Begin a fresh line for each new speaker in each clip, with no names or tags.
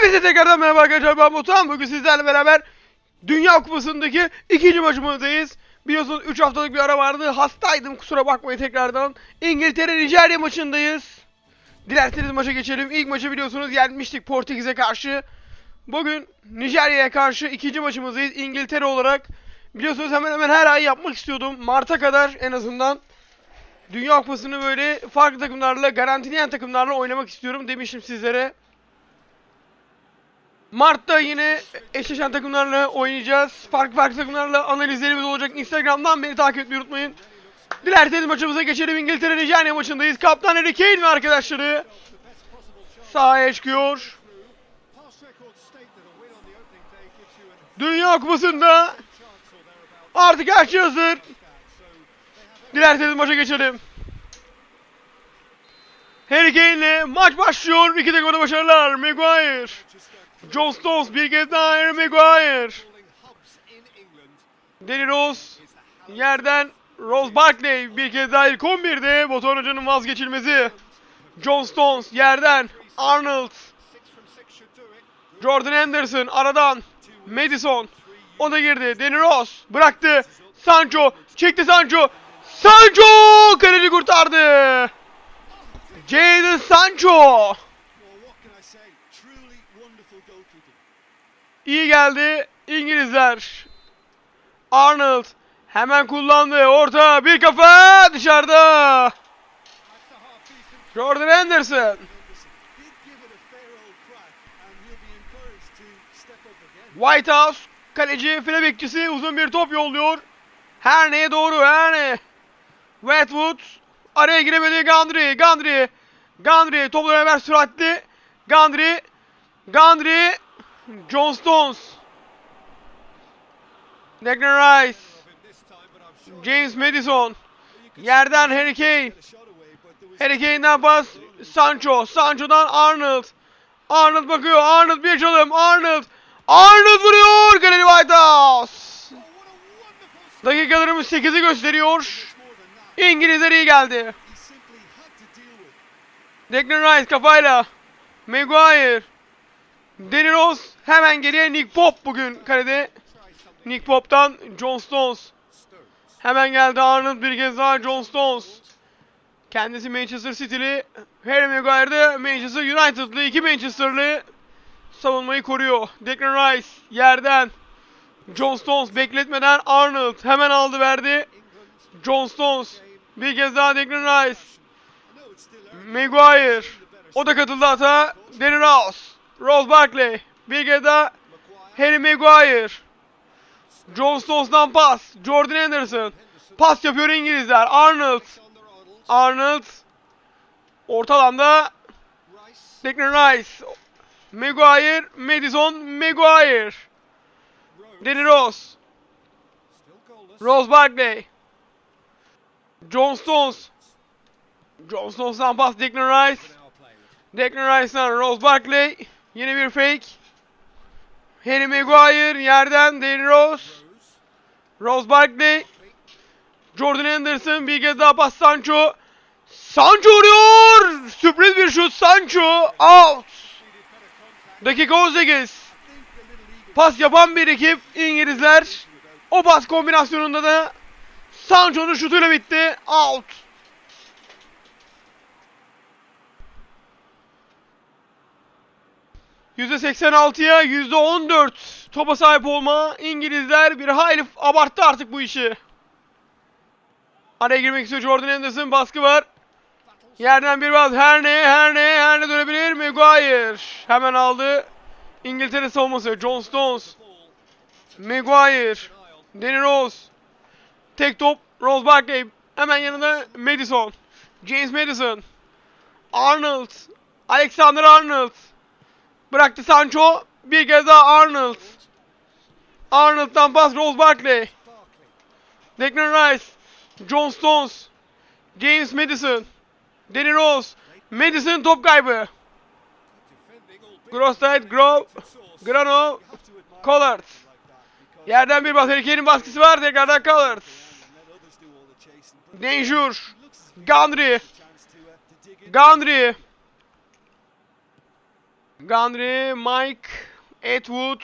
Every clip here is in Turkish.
Hepinize tekrardan merhaba arkadaşlar ben Batuhan. Bugün sizlerle beraber Dünya Kupası'ndaki ikinci maçımızdayız. Biliyorsunuz 3 haftalık bir ara vardı. Hastaydım kusura bakmayın tekrardan. İngiltere Nijerya maçındayız. Dilerseniz maça geçelim. İlk maçı biliyorsunuz yenmiştik Portekiz'e karşı. Bugün Nijerya'ya karşı ikinci maçımızdayız İngiltere olarak. Biliyorsunuz hemen hemen her ay yapmak istiyordum. Mart'a kadar en azından. Dünya Kupası'nı böyle farklı takımlarla, garantileyen takımlarla oynamak istiyorum demiştim sizlere. Mart'ta yine eşleşen takımlarla oynayacağız. Farklı farklı takımlarla analizlerimiz olacak. Instagram'dan beni takip etmeyi unutmayın. Dilerseniz maçımıza geçelim. İngiltere Nijerya maçındayız. Kaptan Harry Kane ve arkadaşları sahaya çıkıyor. Dünya Kupası'nda artık her şey hazır. Dilerseniz maça geçelim. Harry Kane'le maç başlıyor. İki takımda başarılar. Maguire. John Stones bir kez daha Harry Maguire. Danny Rose yerden Rose Barkley bir kez daha ilk 11'de Batuhan Hoca'nın vazgeçilmezi. John Stones yerden Arnold. Jordan Anderson aradan Madison. O da girdi. Danny Rose bıraktı. Sancho çekti Sancho. Sancho kaleci kurtardı. Jadon Sancho. İyi geldi İngilizler. Arnold hemen kullandı. Orta bir kafa dışarıda. Jordan Anderson. Whitehouse kaleci file uzun bir top yolluyor. Her neye doğru her ne. Westwood araya giremedi Gandri. Gandri. Gandri topla beraber süratli. Gandri. Gandri. John Stones. Declan Rice. James Madison. Yerden Harry Kane. Harry Kane'den pas. Sancho. Sancho'dan Arnold. Arnold bakıyor. Arnold bir çalım. Arnold. Arnold vuruyor. Kaleci Whitehouse. Dakikalarımız 8'i gösteriyor. İngilizler iyi geldi. Declan Rice kafayla. Maguire. Danny Rose hemen geriye Nick Pop bugün kalede. Nick Pop'tan John Stones. Hemen geldi Arnold bir kez daha John Stones. Kendisi Manchester City'li. Harry Maguire de Manchester United'lı. iki Manchester'lı savunmayı koruyor. Declan Rice yerden. John Stones bekletmeden Arnold hemen aldı verdi. John Stones bir kez daha Declan Rice. Maguire. O da katıldı hata. Danny Rose. Rose Barkley. Bir kez daha Harry Maguire. John Stones'dan pas. Jordan Anderson. Pas yapıyor İngilizler. Arnold. Arnold. Orta alanda Declan Rice. Maguire. Madison. Maguire. Danny Rose. Rose Barkley. John Stones. John Stones'dan pas Declan Rice. Declan Rice'dan Rose Barkley. Yeni bir fake. Harry Maguire yerden Danny Rose. Rose Barkley. Jordan Anderson bir kez daha pas Sancho. Sancho vuruyor. Sürpriz bir şut Sancho. Out. Dakika 18. Pas yapan bir ekip İngilizler. O pas kombinasyonunda da Sancho'nun şutuyla bitti. Out. %86'ya %14 topa sahip olma. İngilizler bir hayli abarttı artık bu işi. Araya girmek istiyor Jordan Anderson. Baskı var. Yerden bir baz. Her ne, her ne, her ne dönebilir. Maguire. Hemen aldı. İngiltere savunması. John Stones. Maguire. Danny Rose. Tek top. Rose Barkley. Hemen yanında Madison. James Madison. Arnold. Alexander Arnold. Bıraktı Sancho. Bir kez daha Arnold. Arnold'dan pas Rose Barkley. Declan Rice. John Stones. James Madison. Danny Rose. Madison top kaybı. Grosstein, Grove, Grano, Collard. Yerden bir bas. Harry baskısı var. Tekrardan Collard. Danger. Gandry. Gandry. Gandhi, Mike, Atwood,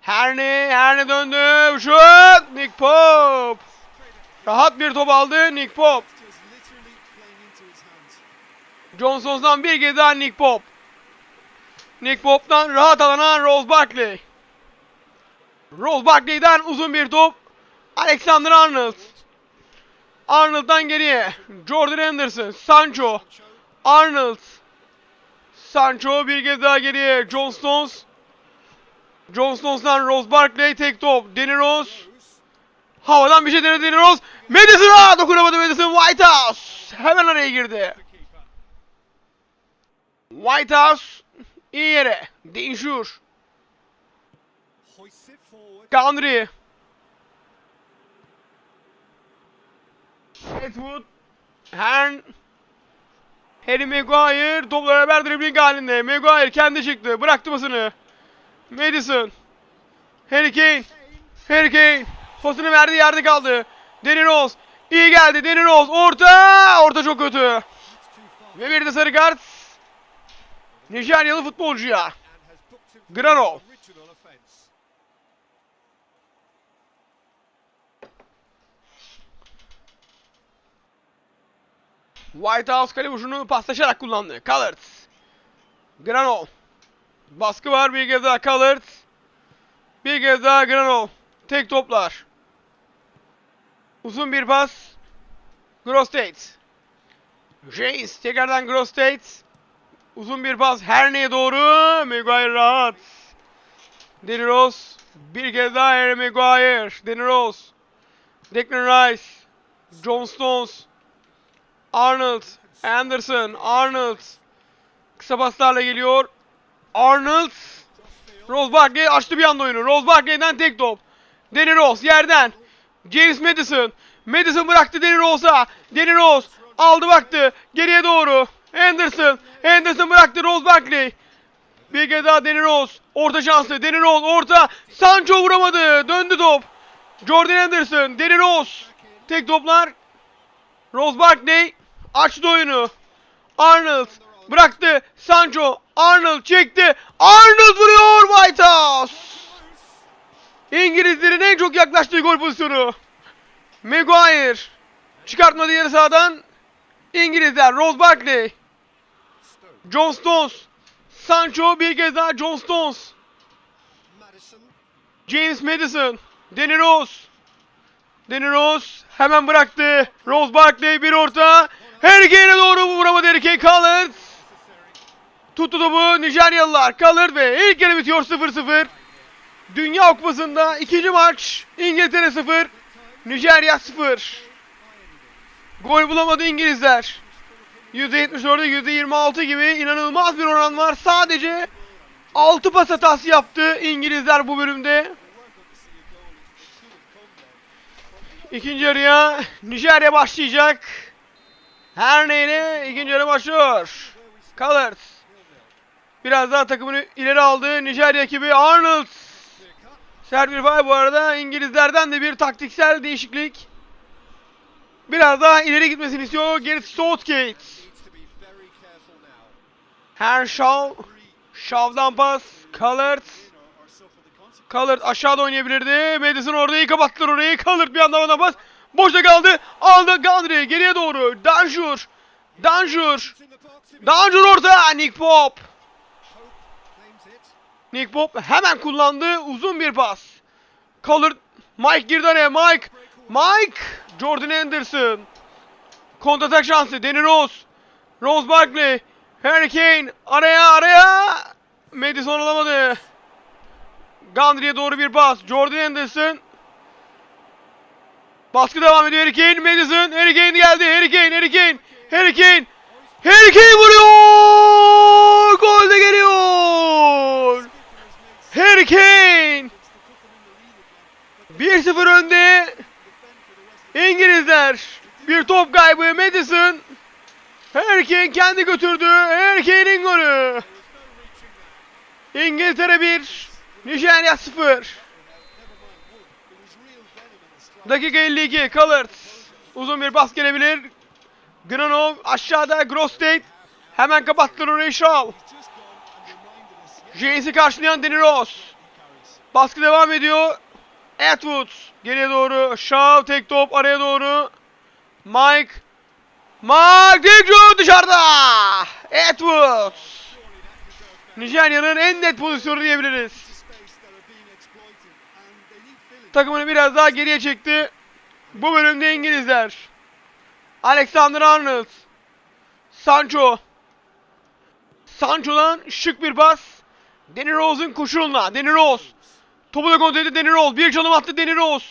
Herne, Herne döndü. Şut! Nick Pope. Rahat bir top aldı Nick Pope. Johnson'dan bir kez daha Nick Pope. Nick Pope'dan rahat alanan Rose Barkley. Rose Barkley'den uzun bir top. Alexander Arnold. Arnold'dan geriye. Jordan Anderson. Sancho. Arnold. Sancho bir kez daha geriye. John Stones. John Stones'dan Rose Barkley tek top. Danny Rose. Havadan bir şey denedi Danny Rose. Madison'a dokunamadı Madison Whitehouse. Hemen araya girdi. Whitehouse iyi yere. Dinşur.
Hoists it forward.
Gandri. Harry Maguire topla beraber dribbling halinde. Maguire kendi çıktı. Bıraktı basını. Madison. Harry Kane. Harry Kane. Pasını verdi yerde kaldı. Danny Rose. İyi geldi Danny Rose. Orta. Orta çok kötü. Ve bir de sarı kart. Nijeryalı futbolcuya.
and
Whitehouse kale vuruşunu paslaşarak kullandı. Collards. Grano. Baskı var bir kez daha Collards. Bir kez daha Grano. Tek toplar. Uzun bir pas. Grostate. James tekrardan Grostate. Uzun bir pas Herne'ye doğru. Maguire rahat. Danny Rose. Bir kez daha Harry Maguire. Danny Rose. Declan Rice. John Stones. Arnold, Anderson, Arnold. Kısa paslarla geliyor. Arnold. Rose Barkley açtı bir anda oyunu. Rose Barkley'den tek top. Danny Rose yerden. James Madison. Madison bıraktı Danny Rose'a. Danny Rose aldı baktı. Geriye doğru. Anderson. Anderson bıraktı Rose Barkley. Bir kez daha Danny Rose. Orta şanslı. Danny Rose orta. Sancho vuramadı. Döndü top. Jordan Anderson. Danny Rose. Tek toplar. Rose Barkley açtı oyunu. Arnold bıraktı. Sancho. Arnold çekti. Arnold vuruyor Whitehouse. İngilizlerin en çok yaklaştığı gol pozisyonu. Maguire çıkartmadı yarı sahadan. İngilizler Rose Barkley. John Stones. Sancho bir kez daha John Stones. James Madison. Danny Rose. Danny Rose hemen bıraktı. Rose Barkley bir orta. Harry doğru vuramadı Harry Kane. Tuttu topu Nijeryalılar. Callard ve ilk yarı bitiyor 0-0. Dünya Kupası'nda ikinci maç. İngiltere 0. Nijerya 0. Gol bulamadı İngilizler. %74'e %26 gibi inanılmaz bir oran var. Sadece 6 pas hatası yaptı İngilizler bu bölümde. İkinci yarıya Nijerya başlayacak. Her neyle ikinci yarı başlıyor. Colors. Biraz daha takımını ileri aldı. Nijerya ekibi Arnold. Sert bir fay bu arada. İngilizlerden de bir taktiksel değişiklik. Biraz daha ileri gitmesini istiyor. Gareth Southgate.
Now.
Herschel. Shaw'dan pas. Colors. Callard aşağıda oynayabilirdi. Madison orada iyi kapattılar orayı. Callard bir anda bana pas. Boşta kaldı. Aldı Gandri geriye doğru. Danjur. Danjur. Danjur orta. Nick
it.
Nick Pope hemen kullandı. Uzun bir pas. Callard. Mike girdi araya. Mike. Mike. Jordan Anderson. Kontratak şansı. Danny Rose. Rose Barkley. Harry Kane. Araya araya. Madison alamadı. Gandri'ye doğru bir pas. Jordan Anderson. Baskı devam ediyor Harry Kane. Madison. Harry Kane geldi. Harry Kane. Harry Kane. Harry Kane. Harry Kane vuruyor. Gol de geliyor. Harry Kane. 1-0 önde. İngilizler. Bir top kaybı Madison. Harry Kane kendi götürdü. Harry Kane'in golü. İngiltere 1. Nijerya 0. Dakika 52. Callard. Uzun bir pas gelebilir. Granov aşağıda Grostate. Hemen kapattılar orayı
reminded
James'i karşılayan Danny Rose. Baskı devam ediyor. Atwood geriye doğru. Shaw tek top araya doğru. Mike. Mike Dejo dışarıda. Atwood. Nijerya'nın en net pozisyonu diyebiliriz. Takımını biraz daha geriye çekti. Bu bölümde İngilizler. Alexander Arnold. Sancho. Sancho'dan şık bir pas. Danny Rose'un koşuluna. Danny Rose. Topu da kontrol etti Danny Rose. Bir çalım attı Danny Rose.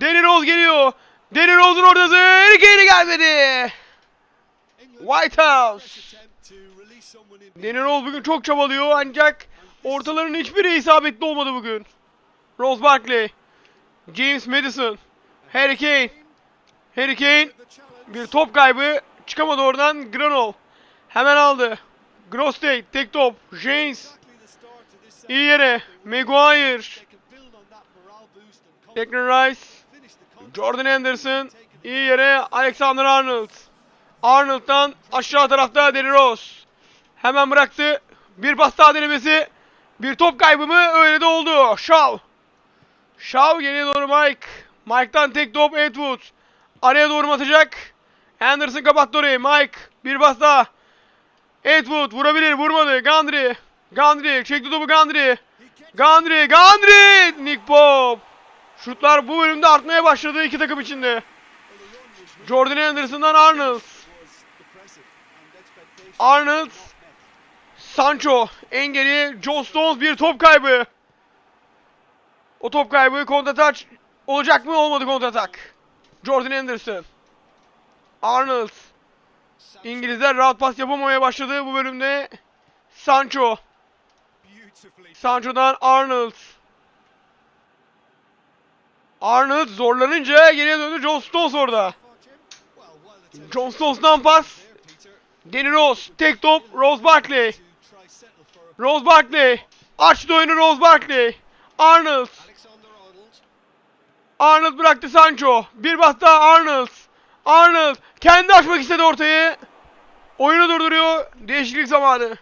Danny Rose geliyor. Danny Rose'un ortası. Geri gelmedi. White House. Danny Rose bugün çok çabalıyor ancak ortaların hiçbiri isabetli olmadı bugün. Rose Barkley. James Madison. Harry Kane. Harry Kane bir top kaybı çıkamadı oradan Granol. Hemen aldı. Grostate tek top. James iyi yere. Maguire. Declan Rice. Jordan Anderson. iyi yere. Alexander Arnold. Arnold'dan aşağı tarafta Danny Rose. Hemen bıraktı. Bir pas daha denemesi. Bir top kaybı mı? Öyle de oldu. Shaw. Shaw geriye doğru Mike. Mike'dan tek top Edwood. Araya doğru atacak? Anderson kapattı orayı. Mike. Bir pas daha. Edwood vurabilir. Vurmadı. Gandry. Gandry. Çekti topu Gandry. Gandry. Gandry. Nick Pope. Şutlar bu bölümde artmaya başladı iki takım içinde. Jordan Anderson'dan Arnold. Arnold. Sancho. En geriye John Stones bir top kaybı. O top kaybı kontratak olacak mı? Olmadı kontratak. Jordan Anderson. Arnold. İngilizler rahat pas yapamamaya başladı bu bölümde. Sancho. Sancho'dan Arnold. Arnold zorlanınca geriye döndü John Stones orada. John Stones'dan pas. Danny Rose. Tek top Rose Barkley. Rose Barkley. Açtı oyunu Rose Barkley. Arnold.
Arnold.
Bıraktı Sancho. Bir bas daha Arnold. Arnold kendi açmak istedi ortayı. Oyunu durduruyor. Değişiklik zamanı.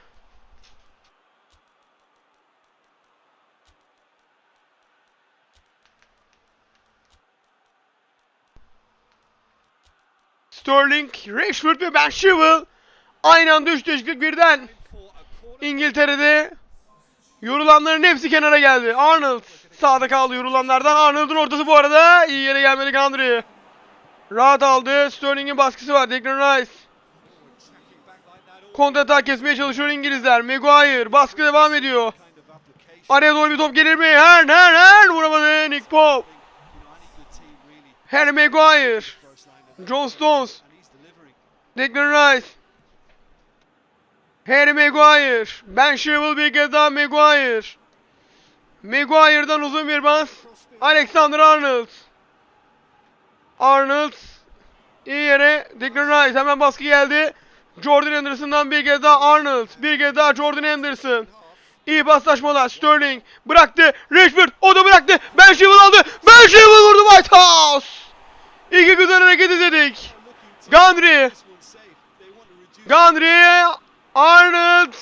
Sterling, Rashford ve Ben Chilwell aynı anda 3 değişiklik birden. İngiltere'de yorulanların hepsi kenara geldi. Arnold sağda kaldı yorulanlardan. Arnold'un ortası bu arada iyi yere gelmedi Gandry. Rahat aldı. Sterling'in baskısı var. Declan Rice. Kontrata kesmeye çalışıyor İngilizler. Maguire baskı devam ediyor. Araya doğru bir top gelir mi? Her her her vuramadı Nick Pope. Harry Maguire. John Stones. Declan Rice. Harry Maguire. Ben Chilwell bir kez daha Maguire. Maguire'dan uzun bir bas. Alexander Arnold. Arnold. iyi yere. Declan Rice hemen baskı geldi. Jordan Anderson'dan bir kez daha Arnold. Bir kez daha Jordan Anderson. İyi paslaşmalar. Sterling bıraktı. Rashford o da bıraktı. Ben Chilwell aldı. Ben Chilwell vurdu White House. İki güzel hareket izledik. Gandry. Gandry, Arnold,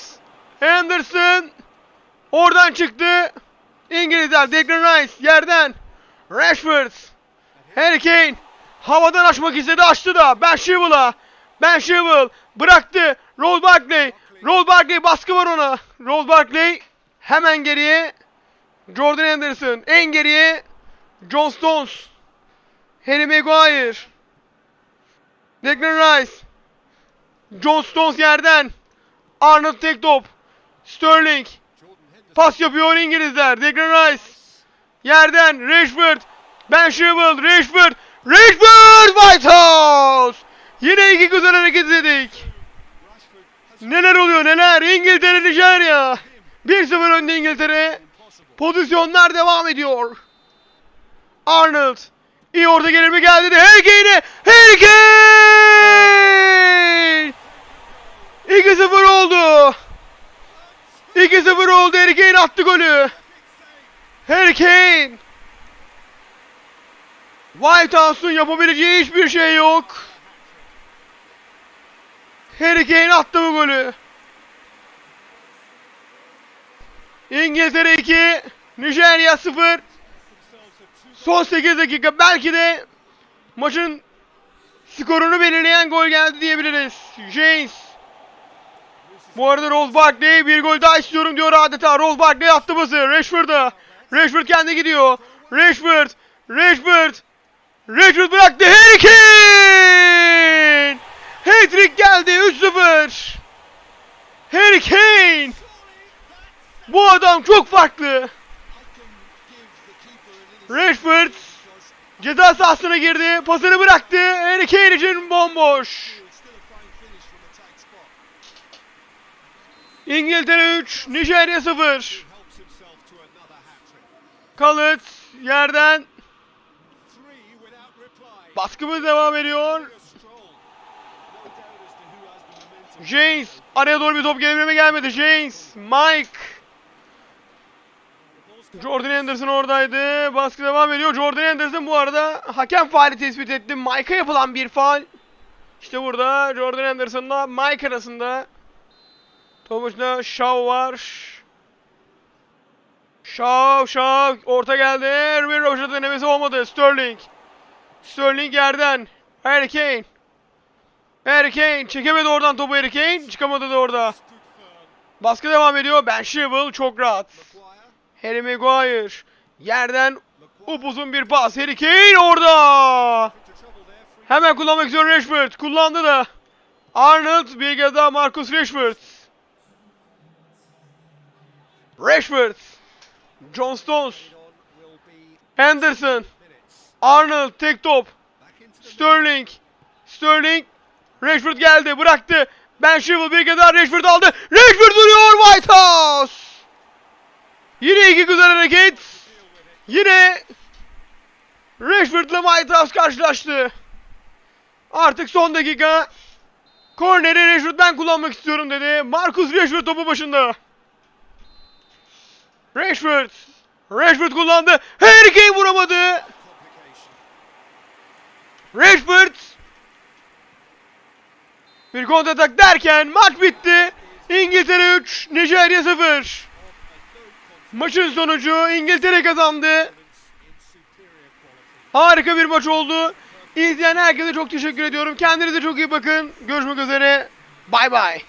Henderson oradan çıktı. İngilizler Declan Rice yerden. Rashford, Harry Kane havadan açmak istedi açtı da Ben Chilwell'a. Ben Chilwell bıraktı. Roll Barkley. Roll Barkley baskı var ona. Roll Barkley hemen geriye. Jordan Henderson en geriye. John Stones. Harry Maguire. Declan Rice. John Stones yerden. Arnold tek top. Sterling. Pas yapıyor İngilizler. Declan Rice. Yerden. Rashford. Ben Chilwell. Rashford. Rashford. White House. Yine iki güzel hareket izledik. Neler oluyor neler. İngiltere Nijerya. 1-0 önde İngiltere. Pozisyonlar devam ediyor. Arnold. İyi orta gelir mi geldi de Harry Kane'e. Harry Kane! 2-0 oldu. 2-0 oldu. Harry Kane attı golü. Harry Kane. White House'un yapabileceği hiçbir şey yok. Harry Kane attı bu golü. İngiltere 2, Nijerya 0. Son 8 dakika belki de maçın skorunu belirleyen gol geldi diyebiliriz. James. Bu arada Rose Barkley bir gol daha istiyorum diyor adeta. Rose Barkley attı bası. Rashford'a. Rashford kendi gidiyor. Rashford. Rashford. Rashford bıraktı. Harry Kane. Hat-trick geldi. 3-0. Harry Kane. Bu adam çok farklı. Rashford ceza sahasına girdi. Pasını bıraktı. Harry Kane için bomboş. İngiltere 3, Nijerya 0. Kalıt yerden baskımız devam ediyor. James araya doğru bir top gevreme gelmedi. James, Mike. Jordan Anderson oradaydı. Baskı devam ediyor. Jordan Anderson bu arada hakem faali tespit etti. Mike'a yapılan bir faal. İşte burada Jordan Anderson'la Mike arasında. Top başında Shaw var. Shaw, Shaw orta geldi. Erwin Roger'ın denemesi olmadı. Sterling. Sterling yerden. Harry Kane. Harry Kane çekemedi oradan topu Harry Kane. Çıkamadı da orada. Baskı devam ediyor. Ben Shibble çok rahat. Harry Maguire. Yerden upuzun bir pas. Harry Kane orada. Hemen kullanmak istiyor Rashford. Kullandı da. Arnold bir kez daha Marcus Rashford. Rashford. John Stones. Henderson. Arnold tek top. Sterling. Sterling. Rashford geldi bıraktı. Ben Sheffield bir daha Rashford aldı. Rashford vuruyor White House. Yine iki güzel hareket. Yine Rashford'la White House karşılaştı. Artık son dakika. Korneri Rashford ben kullanmak istiyorum dedi. Marcus Rashford topu başında. Rashford. Rashford kullandı. Harry Kane vuramadı. Rashford. Bir kontratak derken maç bitti. İngiltere 3, Nijerya 0. Maçın sonucu İngiltere kazandı. Harika bir maç oldu. İzleyen herkese çok teşekkür ediyorum. Kendinize çok iyi bakın. Görüşmek üzere. Bay bay.